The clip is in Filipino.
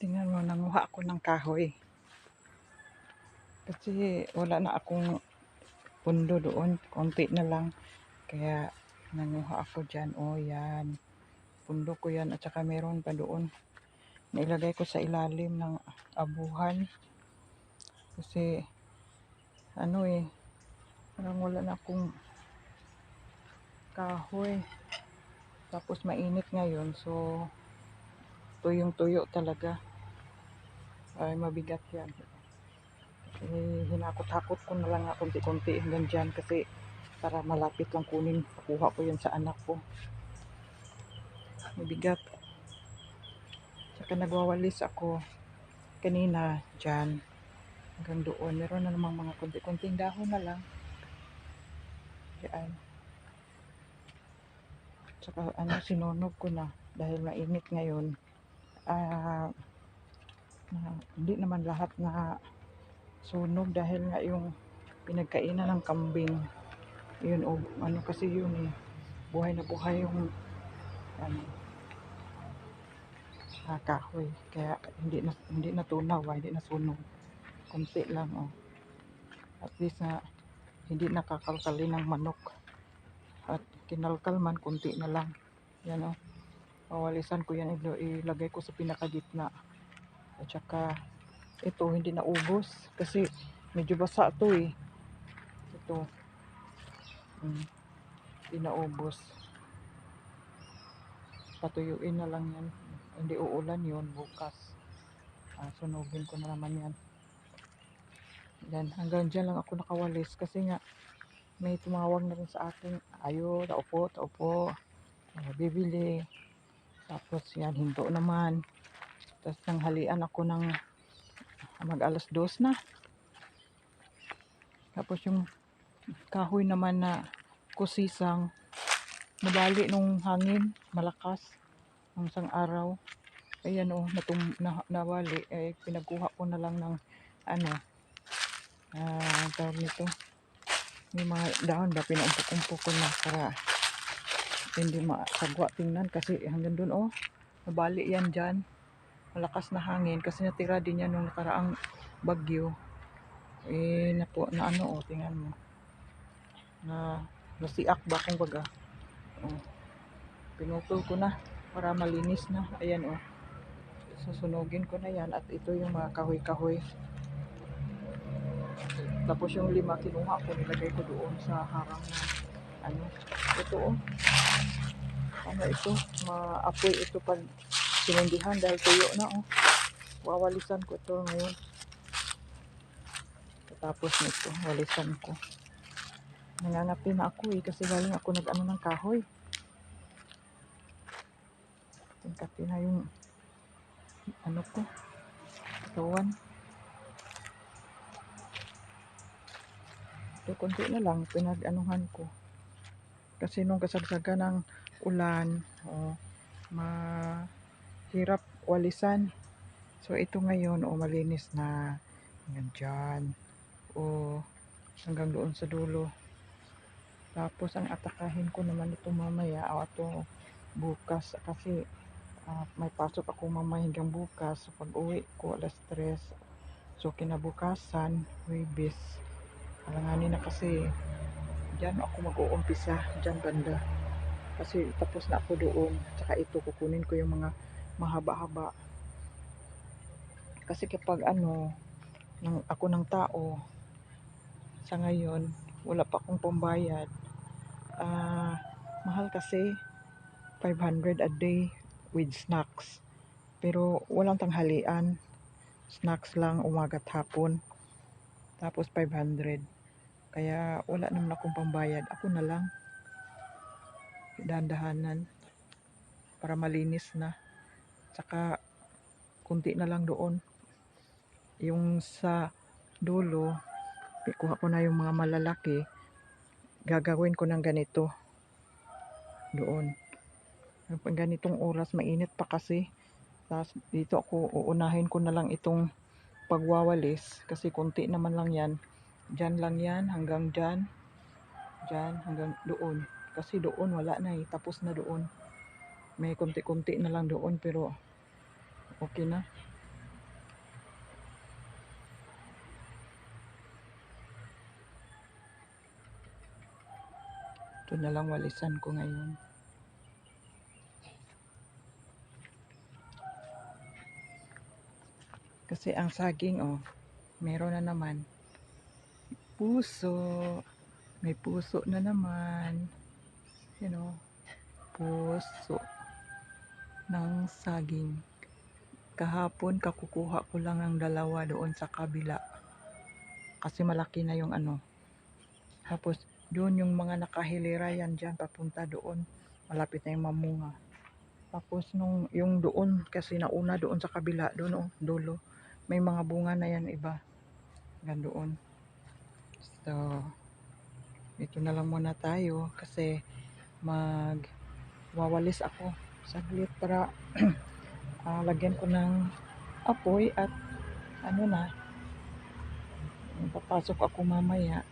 Tingnan mo, nanguha ako ng kahoy. Kasi wala na akong pundo doon. Konti na lang. Kaya nanguha ako dyan. O yan. Pundo ko yan. At saka meron pa doon. Nailagay ko sa ilalim ng abuhan. Kasi ano eh. Parang wala na akong kahoy. Tapos mainit ngayon. So tuyong tuyo talaga. Ay mabigat yan. Hinakot-hakot ko na lang konti-konti hanggang dyan kasi para malapit lang kunin. Pakuha ko yan sa anak ko. Mabigat. Saka nagwawalis ako kanina dyan hanggang doon. Meron na namang mga konti-konting dahon na lang. Yan. Saka ano, sinunog ko na dahil mainit ngayon. Ah, na, hindi naman lahat na sunog dahil nga yung pinagkainan ng kambing. Yun, o, ano kasi yun eh. Buhay na buhay yung ano, ah, kahoy. Kaya hindi na, hindi natunaw, ah, hindi nasunog. Kunti lang, oh. At least na hindi nakakalkali ng manok. At kinalkal man, kunti na lang. Yan, oh. Pawalisan ko yan, ilagay ko sa pinakagitna. At saka, ito, hindi na ubos. Kasi, medyo basa to eh. Ito. Mm, hindi. Patuyuin na lang yan. Hindi uulan yun bukas. Ah, sunugin ko na naman yan. Yan, hanggang dyan lang ako nakawalis. Kasi nga, may tumawag na rin sa akin. Ayo, taupo, taupo. Bibili. Tapos yan, hinto naman. Tapos nanghalian ako ng mag alas dos na. Tapos yung kahoy naman na kusisang nabali nung hangin, malakas. Nung isang araw. Ayan o, natum, na, nawali. Eh, pinagkuha ko na lang ng ano, ah, tawag nito. May mga dahon ba, pinaumpok-umpok ko na para hindi masagwa tingnan kasi hanggang dun oh, nabali yan dyan malakas na hangin kasi natira din yan nung nakaraang bagyo. Eh na po na ano oh tingnan mo. Na nasiak ba kung baga oh, pinutol ko na para malinis na. Ayan oh. Susunugin ko na yan at ito yung mga kahoy kahoy tapos yung lima kinuha ko nilagay ko doon sa harang na ano ito oh. Ano ito? Maapoy ito pag sinindihan dahil tuyo na oh. Wawalisan ko ito ngayon. Tapos nito walisan ko. Nangangapi na ako eh kasi galing ako nag ano ng kahoy. Tingkapi na yung ano ko kawan ito konti na lang pinag anuhan ko. Kasi nung kasagsagan ng ulan oh, mahirap walisan. So ito ngayon oh, malinis na. Hanggang dyan. O hanggang doon sa dulo. Tapos ang atakahin ko naman ito mamaya o ito bukas. Kasi ah, may pasok ako mamaya hanggang bukas. So pag uwi ko alas 3 so kinabukasan Huwebes alanganin na kasi. Dyan ako mag-uumpisa. Dyan banda. Kasi tapos na ako doon. Tsaka ito kukunin ko yung mga mahaba-haba. Kasi kapag ano ng, ako ng tao sa ngayon wala pa akong pambayad. Ah mahal kasi 500 a day with snacks. Pero walang tanghalian. Snacks lang umaga at hapon. Tapos 500 kaya wala naman akong pambayad. Ako na lang. Dahan-dahanan. Para malinis na tsaka kunti na lang doon. Yung sa dulo kuha ko na yung mga malalaki. Gagawin ko ng ganito. Doon. Pag ganitong oras mainit pa kasi. Tapos dito ako uunahin ko na lang itong pagwawalis. Kasi kunti naman lang yan. Dyan lang yan hanggang dyan dyan hanggang doon. Kasi doon wala na eh. Tapos na doon may kunti-kunti na lang doon pero okay na. Ito na lang walisan ko ngayon. Kasi ang saging, oh, meron na naman. Puso. May puso na naman. You know, puso ng saging. Kahapon, kakukuha ko lang ng dalawa doon sa kabila. Kasi malaki na yung ano. Tapos, doon yung mga nakahilera yan dyan, papunta doon. Malapit na yung mamunga. Tapos, nung, yung doon, kasi nauna doon sa kabila, doon, oh, dulo. May mga bunga na yan iba. Hanggang doon. So, dito na lang muna tayo kasi mag wawalis ako saglit para ah, lagyan ko ng apoy at ano na papasok ako mamaya